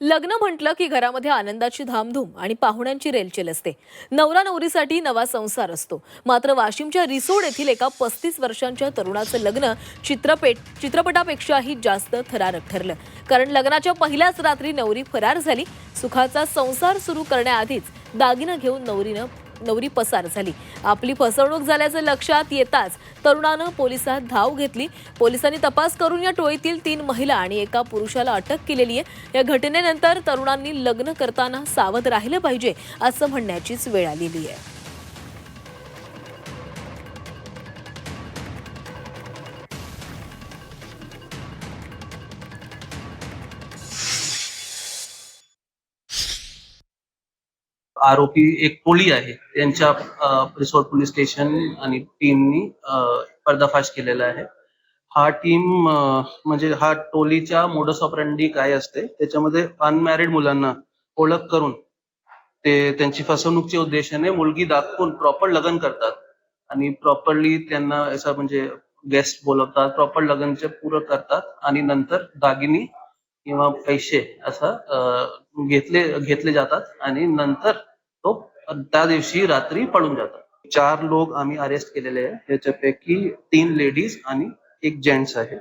लग्न म्हटलं की घरामध्ये आनंदाची धामधूम आणि पाहुण्यांची रेलचेल असते. नवरा नवरीसाठी नवा संसार असतो. मात्र वाशिमच्या रिसोड येथील एका पस्तीस वर्षांच्या तरुणाचं लग्न चित्रपेट चित्रपटापेक्षाही जास्त थरारक ठरलं. कारण लग्नाच्या पहिल्याच रात्री नवरी फरार झाली. सुखाचा संसार सुरू करण्याआधीच दागिनं घेऊन नवरीनं नवरी पसार झाली. आपली फसवणूक झाल्याचं लक्षात येताच तरुणानं पोलिसात धाव घेतली. पोलिसांनी तपास करून या टोळीतील तीन महिला आणि एका पुरुषाला अटक केलेली आहे. या घटनेनंतर तरुणांनी लग्न करताना सावध राहिलं पाहिजे असं म्हणण्याचीच वेळ आलेली आहे. आरोपी एक टोळी आहे. त्यांच्या रिसोर्ट पोलीस स्टेशन आणि टीमनी पर्दाफाश केलेला आहे. हा टीम म्हणजे हा टोलीच्या मोडस ऑपरेंडी काय असते त्याच्यामध्ये अनमॅरिड मुलांना ओळख करून ते त्यांची फसवणूकच्या उद्देशाने मुलगी दाखवून प्रॉपर लग्न करतात. आणि प्रॉपरली त्यांना असं म्हणजे गेस्ट बोलवतात प्रॉपर लग्नचे पूरक करतात आणि नंतर दागिनी किंवा पैसे असं घेतले घेतले जातात आणि नंतर त्या दिवशी रात्री पळून जातात. चार लोक आम्ही अरेस्ट केलेले आहे. त्याच्यापैकी तीन लेडीज आणि एक जेंट्स आहे.